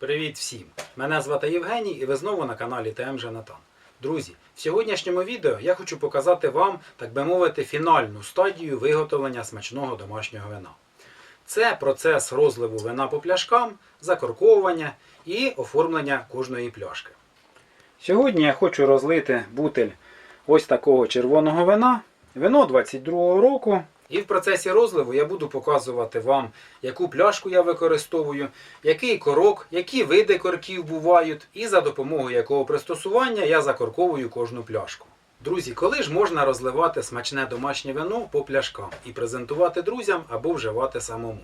Привіт всім! Мене звати Євгеній і ви знову на каналі ТМ Жанатан. Друзі, в сьогоднішньому відео я хочу показати вам, так би мовити, фінальну стадію виготовлення смачного домашнього вина. Це процес розливу вина по пляшкам, закорковування і оформлення кожної пляшки. Сьогодні я хочу розлити бутель ось такого червоного вина, вино 22-го року. І в процесі розливу я буду показувати вам, яку пляшку я використовую, який корок, які види корків бувають, і за допомогою якого пристосування я закорковую кожну пляшку. Друзі, коли ж можна розливати смачне домашнє вино по пляшкам і презентувати друзям або вживати самому?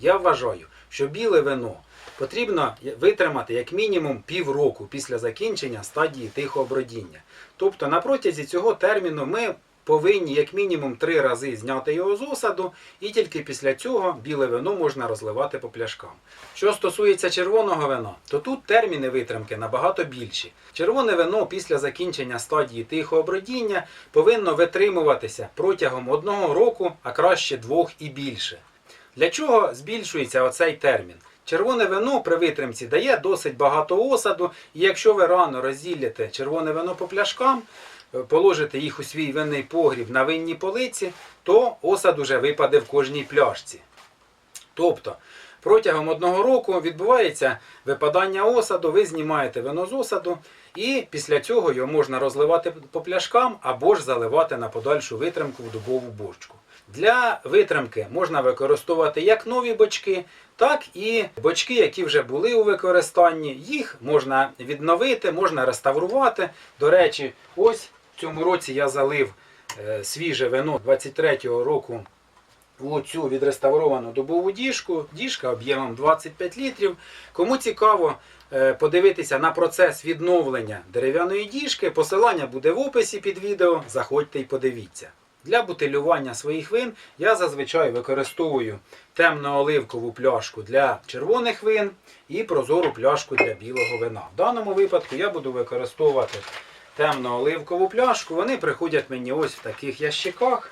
Я вважаю, що біле вино потрібно витримати як мінімум півроку після закінчення стадії тихого бродіння. Тобто на протязі цього терміну ми повинні як мінімум три рази зняти його з осаду, і тільки після цього біле вино можна розливати по пляшкам. Що стосується червоного вина, то тут терміни витримки набагато більші. Червоне вино після закінчення стадії тихого бродіння повинно витримуватися протягом одного року, а краще двох і більше. Для чого збільшується оцей термін? Червоне вино при витримці дає досить багато осаду, і якщо ви рано розділите червоне вино по пляшкам, положите їх у свій винний погріб на винній полиці, то осад уже випаде в кожній пляшці. Тобто, протягом одного року відбувається випадання осаду, ви знімаєте вино з осаду, і після цього його можна розливати по пляшкам або ж заливати на подальшу витримку в дубову бочку. Для витримки можна використовувати як нові бочки, так і бочки, які вже були у використанні. Їх можна відновити, можна реставрувати. До речі, ось в цьому році я залив е, свіже вино 23-го року у цю відреставровану дубову діжку. Діжка об'ємом 25 літрів. Кому цікаво е, подивитися на процес відновлення дерев'яної діжки, посилання буде в описі під відео. Заходьте і подивіться. Для бутилювання своїх вин я зазвичай використовую темно-оливкову пляшку для червоних вин і прозору пляшку для білого вина. В даному випадку я буду використовувати темно-оливкову пляшку. Вони приходять мені ось в таких ящиках.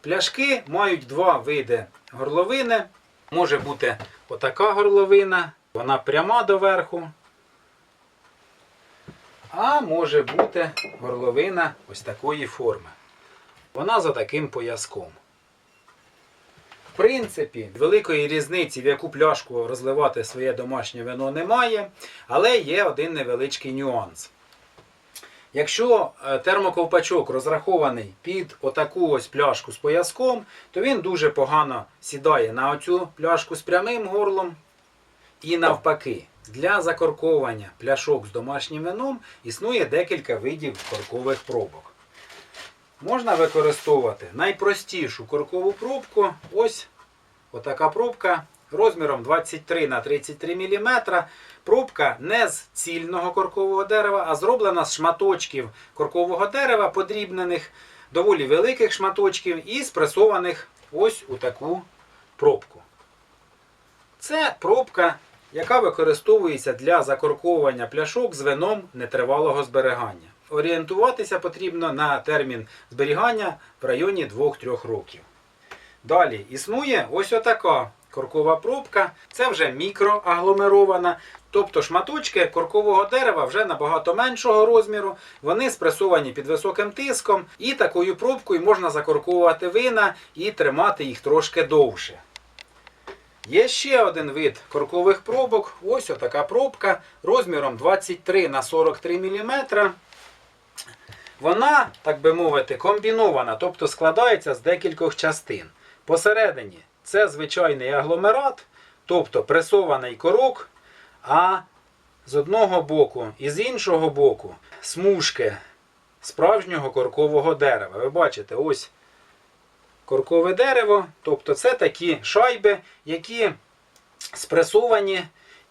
Пляшки мають два види горловини. Може бути отака горловина, вона пряма доверху. А може бути горловина ось такої форми. Вона за таким пояском. В принципі, великої різниці, в яку пляшку розливати своє домашнє вино немає, але є один невеличкий нюанс. Якщо е, термоковпачок розрахований під отаку ось пляшку з пояском, то він дуже погано сідає на оцю пляшку з прямим горлом. І навпаки, для закорковування пляшок з домашнім вином існує декілька видів коркових пробок. Можна використовувати найпростішу коркову пробку. Ось отака пробка розміром 23 на 33 мм. Пробка не з цільного коркового дерева, а зроблена з шматочків коркового дерева, подрібнених, доволі великих шматочків і спресованих ось у таку пробку. Це пробка, яка використовується для закорковування пляшок з вином нетривалого зберігання. Орієнтуватися потрібно на термін зберігання в районі 2-3 років. Далі існує ось отака коркова пробка. Це вже мікроагломерована. Тобто шматочки коркового дерева вже набагато меншого розміру. Вони спресовані під високим тиском, і такою пробкою можна закорковувати вина і тримати їх трошки довше. Є ще один вид коркових пробок. Ось отака пробка розміром 23 на 43 мм. Вона, так би мовити, комбінована, тобто складається з декількох частин. Посередині це звичайний агломерат, тобто пресований корок, а з одного боку і з іншого боку смужки справжнього коркового дерева. Ви бачите, ось коркове дерево, тобто це такі шайби, які спресовані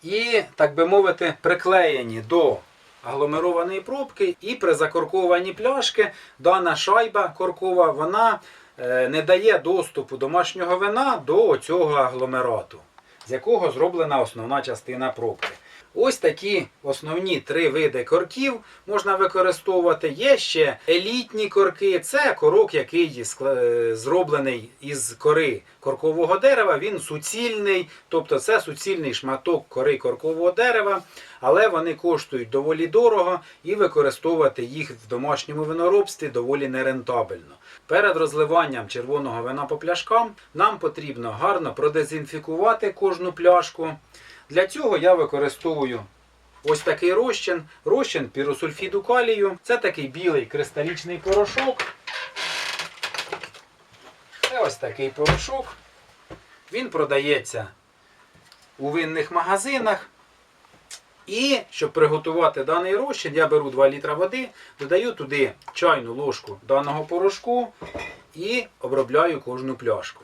і, так би мовити, приклеєні до агломерованої пробки, і при закоркованні пляшки дана шайба коркова вона не дає доступу домашнього вина до цього агломерату. з якого зроблена основна частина пробки. Ось такі основні три види корків можна використовувати. Є ще елітні корки. Це корок, який е, зроблений із кори коркового дерева. Він суцільний, тобто це суцільний шматок кори коркового дерева, але вони коштують доволі дорого і використовувати їх в домашньому виноробстві доволі нерентабельно. Перед розливанням червоного вина по пляшкам нам потрібно гарно продезінфікувати кожну пляшку. Для цього я використовую ось такий розчин, розчин піросульфіду калію. Це такий білий кристалічний порошок. Це ось такий порошок. Він продається у винних магазинах. І щоб приготувати даний розчин, я беру 2 літра води, додаю туди чайну ложку даного порошку і обробляю кожну пляшку.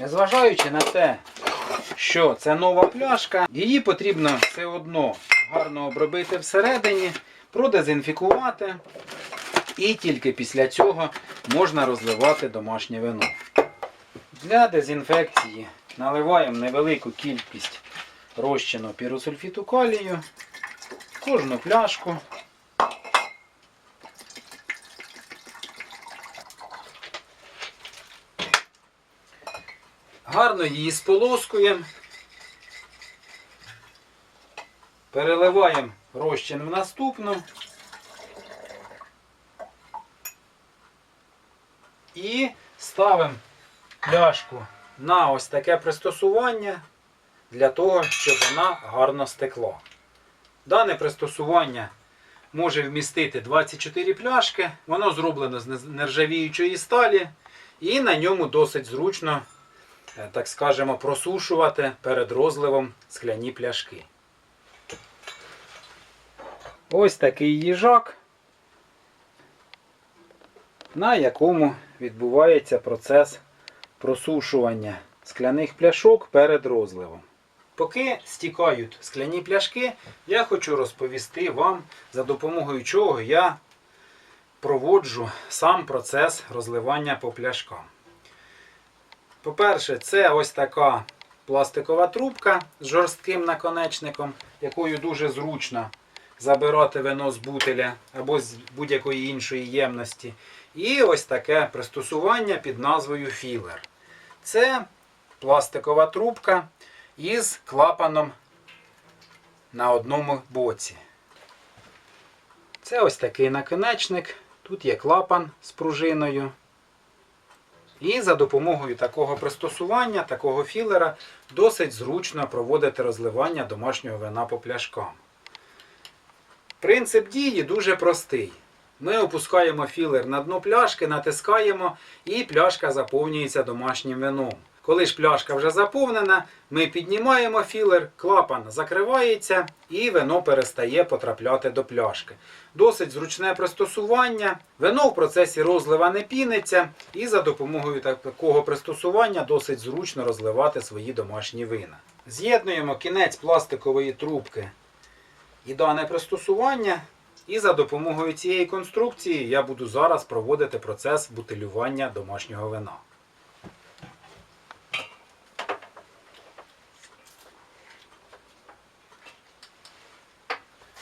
Незважаючи на те, що це нова пляшка, її потрібно все одно гарно обробити всередині, продезінфікувати. І тільки після цього можна розливати домашнє вино. Для дезінфекції наливаємо невелику кількість розчину піросульфіту калію кожну пляшку. Гарно її сполоскуємо. Переливаємо розчин в наступну. І ставимо пляшку на ось таке пристосування для того, щоб вона гарно стекла. Дане пристосування може вмістити 24 пляшки, воно зроблено з нержавіючої сталі, і на ньому досить зручно, так скажемо, просушувати перед розливом скляні пляшки. Ось такий їжак, на якому відбувається процес просушування скляних пляшок перед розливом. Поки стікають скляні пляшки, я хочу розповісти вам, за допомогою чого я проводжу сам процес розливання по пляшкам. По-перше, це ось така пластикова трубка з жорстким наконечником, якою дуже зручно забирати вино з бутиля або з будь-якої іншої ємності. І ось таке пристосування під назвою філер. Це пластикова трубка із клапаном на одному боці. Це ось такий наконечник. Тут є клапан з пружиною. І за допомогою такого пристосування, такого філера, досить зручно проводити розливання домашнього вина по пляшкам. Принцип дії дуже простий. Ми опускаємо філер на дно пляшки, натискаємо, і пляшка заповнюється домашнім вином. Коли ж пляшка вже заповнена, ми піднімаємо філер, клапан закривається і вино перестає потрапляти до пляшки. Досить зручне пристосування. Вино в процесі розлива не піниться, і за допомогою такого пристосування досить зручно розливати свої домашні вина. З'єднуємо кінець пластикової трубки і дане пристосування. І за допомогою цієї конструкції я буду зараз проводити процес бутилювання домашнього вина.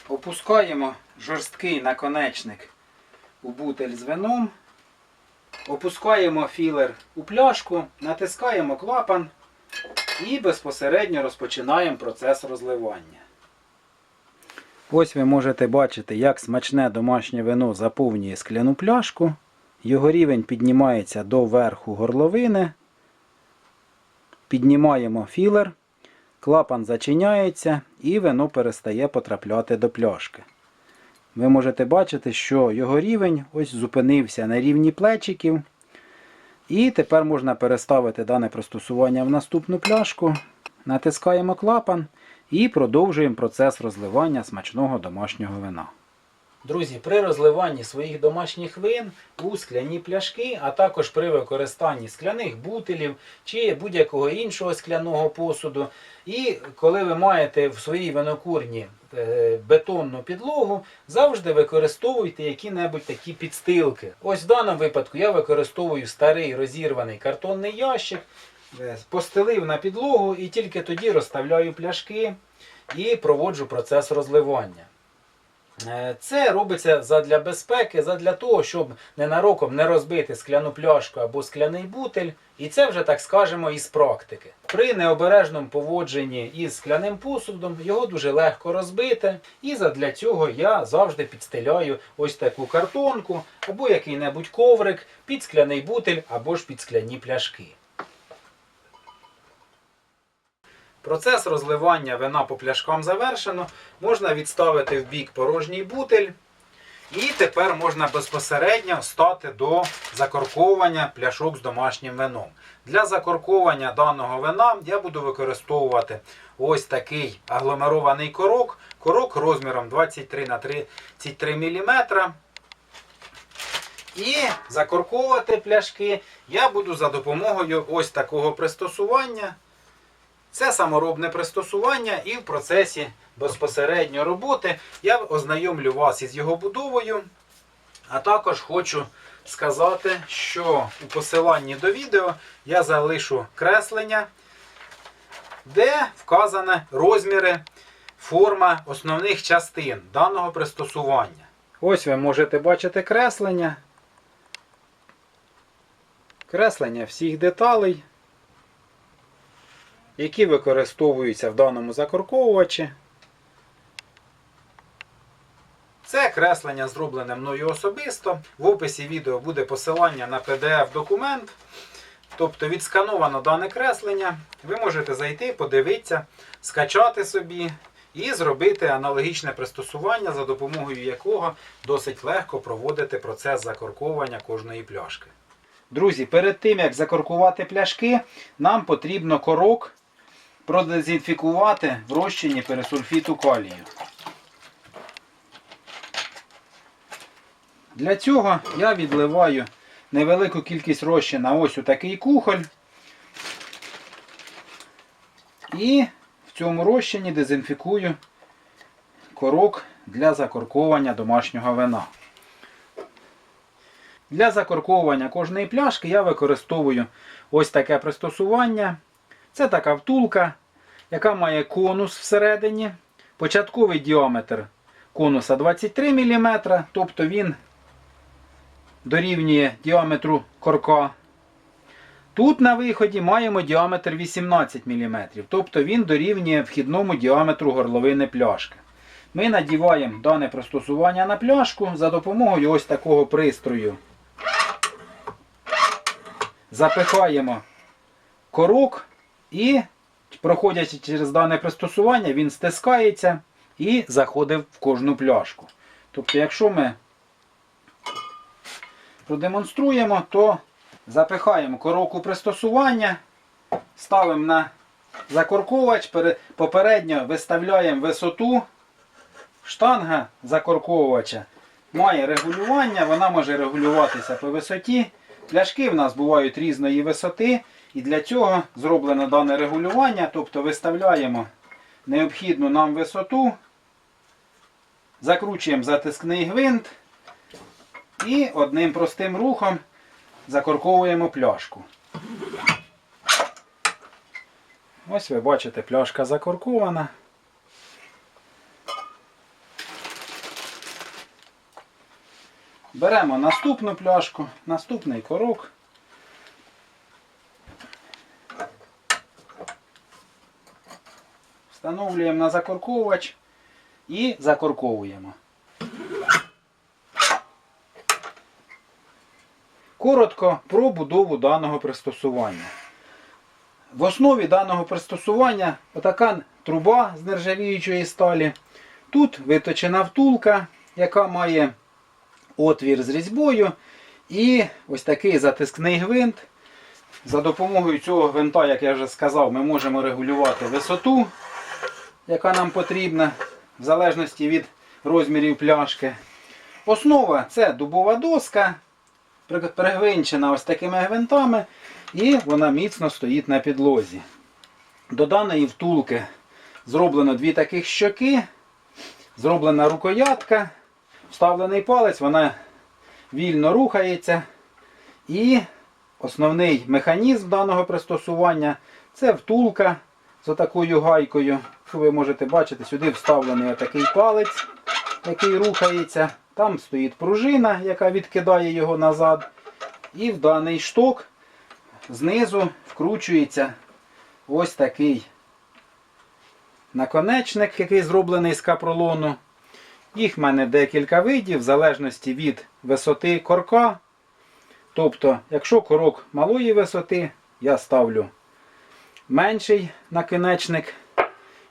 Опускаємо жорсткий наконечник у бутель з вином. Опускаємо філер у пляшку, натискаємо клапан і безпосередньо розпочинаємо процес розливання. Ось ви можете бачити, як смачне домашнє вино заповнює скляну пляшку. Його рівень піднімається до верху горловини. Піднімаємо філер, клапан зачиняється і вино перестає потрапляти до пляшки. Ви можете бачити, що його рівень ось зупинився на рівні плечиків. І тепер можна переставити дане пристосування в наступну пляшку. Натискаємо клапан і продовжуємо процес розливання смачного домашнього вина. Друзі, при розливанні своїх домашніх вин у скляні пляшки, а також при використанні скляних бутилів чи будь-якого іншого скляного посуду. І коли ви маєте в своїй винокурні е, бетонну підлогу, завжди використовуйте які-небудь такі підстилки. Ось в даному випадку я використовую старий розірваний картонний ящик, е, постелив на підлогу і тільки тоді розставляю пляшки і проводжу процес розливання. Е, Це робиться задля безпеки, задля того, щоб ненароком не розбити скляну пляшку або скляний бутель. І це вже так скажемо із практики. При необережному поводженні із скляним посудом його дуже легко розбити. І задля цього я завжди підстеляю ось таку картонку або який-небудь коврик під скляний бутель або ж під скляні пляшки. Процес розливання вина по пляшкам завершено. Можна відставити в бік порожній бутель. І тепер можна безпосередньо стати до закорковування пляшок з домашнім вином. Для закорковування даного вина я буду використовувати ось такий агломерований корок. Корок розміром 23 на 33 мм. І закорковувати пляшки я буду за допомогою ось такого пристосування. Це саморобне пристосування, і в процесі безпосередньо роботи я ознайомлю вас із його будовою. А також хочу сказати, що у посиланні до відео я залишу креслення, де вказані розміри, форма основних частин даного пристосування. Ось ви можете бачити креслення. Креслення всіх деталей які використовуються в даному закорковувачі. Це креслення зроблене мною особисто. В описі відео буде посилання на PDF-документ. Тобто відскановано дане креслення. Ви можете зайти, подивитися, скачати собі і зробити аналогічне пристосування, за допомогою якого досить легко проводити процес закорковування кожної пляшки. Друзі, перед тим як закоркувати пляшки, нам потрібно корок продезінфікувати в розчині пересульфіту калію. Для цього я відливаю невелику кількість розчина ось у такий кухоль. І в цьому розчині дезінфікую корок для закорковування домашнього вина. Для закорковування кожної пляшки я використовую ось таке пристосування. Це така втулка, яка має конус всередині. Початковий діаметр конуса 23 мм, тобто він дорівнює діаметру корка. Тут на виході маємо діаметр 18 мм, тобто він дорівнює вхідному діаметру горловини пляшки. Ми надіваємо дане пристосування на пляшку за допомогою ось такого пристрою. Запихаємо корок і, проходячи через дане пристосування, він стискається і заходить в кожну пляшку. Тобто, якщо ми продемонструємо, то запихаємо корок у пристосування, ставимо на закорковувач, попередньо виставляємо висоту. Штанга закорковувача має регулювання, вона може регулюватися по висоті. Пляшки в нас бувають різної висоти, і для цього зроблено дане регулювання, тобто виставляємо необхідну нам висоту, закручуємо затискний гвинт і одним простим рухом закорковуємо пляшку. Ось ви бачите, пляшка закоркована. Беремо наступну пляшку, наступний корок. Встановлюємо на закорковувач і закорковуємо. Коротко про будову даного пристосування. В основі даного пристосування отака труба з нержавіючої сталі. Тут виточена втулка, яка має отвір з різьбою і ось такий затискний гвинт. За допомогою цього гвинта, як я вже сказав, ми можемо регулювати висоту, яка нам потрібна, в залежності від розмірів пляшки. Основа це дубова доска, пригвинчена ось такими гвинтами, і вона міцно стоїть на підлозі. До даної втулки зроблено дві таких щоки, зроблена рукоятка, вставлений палець, вона вільно рухається. І основний механізм даного пристосування це втулка з отакою гайкою. Що ви можете бачити, сюди вставлений отакий палець, який рухається. Там стоїть пружина, яка відкидає його назад. І в даний шток знизу вкручується ось такий наконечник, який зроблений з капролону. Їх в мене декілька видів, в залежності від висоти корка. Тобто, якщо корок малої висоти, я ставлю менший наконечник.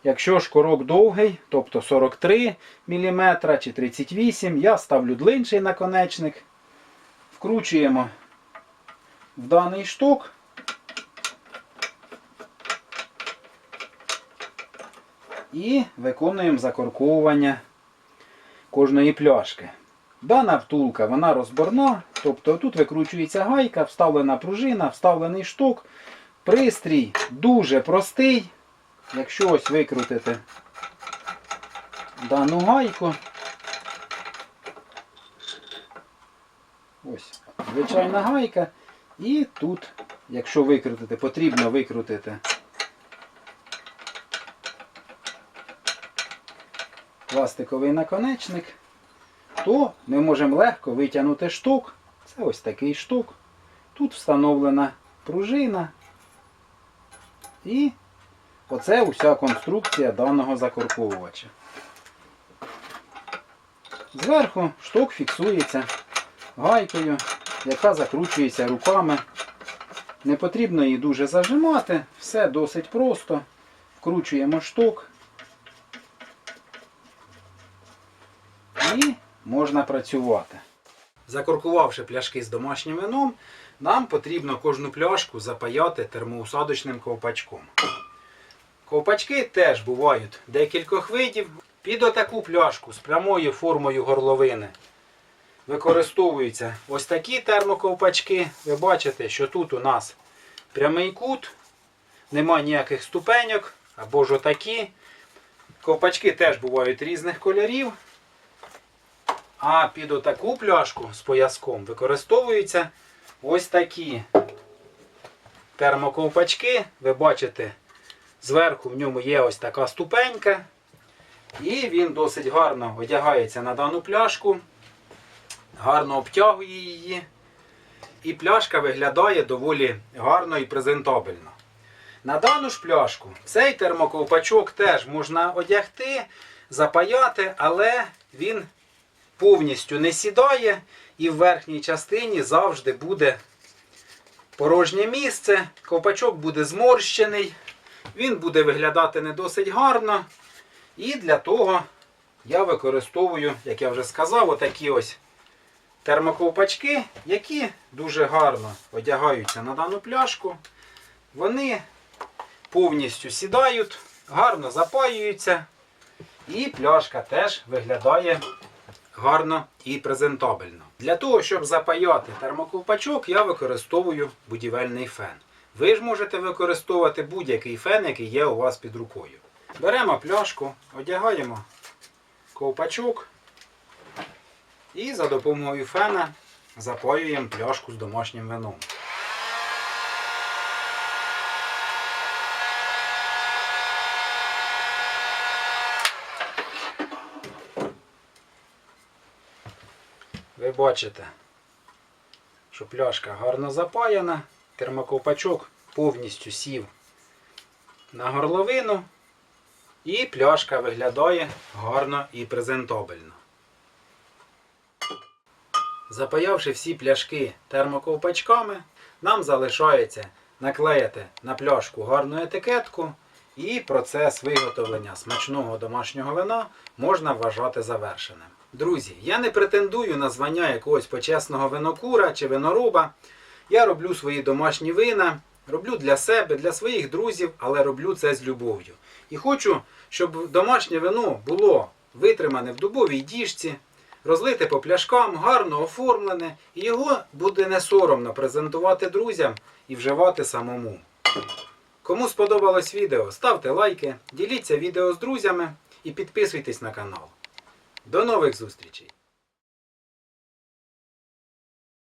Якщо ж корок довгий, тобто 43 мм чи 38 я ставлю длинший наконечник. Вкручуємо в даний шток. І виконуємо закорковування кожної пляшки. Дана втулка вона розборна, тобто тут викручується гайка, вставлена пружина, вставлений шток. Пристрій дуже простий. Якщо ось викрутити дану гайку, ось звичайна гайка, і тут, якщо викрутити, потрібно викрутити пластиковий наконечник, то ми можемо легко витягнути шток. Це ось такий шток. Тут встановлена пружина. І оце уся конструкція даного закорковувача. Зверху шток фіксується гайкою, яка закручується руками. Не потрібно її дуже зажимати, все досить просто. Вкручуємо шток. І можна працювати. Закоркувавши пляшки з домашнім вином, нам потрібно кожну пляшку запаяти термоусадочним ковпачком. Ковпачки теж бувають декількох видів. Під отаку пляшку з прямою формою горловини використовуються ось такі термоковпачки. Ви бачите, що тут у нас прямий кут, нема ніяких ступеньок або ж отакі. Ковпачки теж бувають різних кольорів. А під отаку пляшку з пояском використовуються ось такі термоковпачки. Ви бачите, зверху в ньому є ось така ступенька. І він досить гарно одягається на дану пляшку, гарно обтягує її. І пляшка виглядає доволі гарно і презентабельно. На дану ж пляшку цей термоковпачок теж можна одягти, запаяти, але він повністю не сідає і в верхній частині завжди буде порожнє місце. Ковпачок буде зморщений, він буде виглядати не досить гарно. І для того я використовую, як я вже сказав, отакі ось термоковпачки, які дуже гарно одягаються на дану пляшку. Вони повністю сідають, гарно запаюються. І пляшка теж виглядає гарно і презентабельно. Для того, щоб запаяти термоковпачок, я використовую будівельний фен. Ви ж можете використовувати будь-який фен, який є у вас під рукою. Беремо пляшку, одягаємо ковпачок і за допомогою фена запаюємо пляшку з домашнім вином. Ви бачите, що пляшка гарно запаяна, термоковпачок повністю сів на горловину, і пляшка виглядає гарно і презентабельно. Запаявши всі пляшки термоковпачками, нам залишається наклеїти на пляшку гарну етикетку, і процес виготовлення смачного домашнього вина можна вважати завершеним. Друзі, я не претендую на звання якогось почесного винокура чи винороба. Я роблю свої домашні вина, роблю для себе, для своїх друзів, але роблю це з любов'ю. І хочу, щоб домашнє вино було витримане в дубовій діжці, розлите по пляшкам, гарно оформлене, і його буде не соромно презентувати друзям і вживати самому. Кому сподобалось відео, ставте лайки, діліться відео з друзями і підписуйтесь на канал. До нових зустрічей!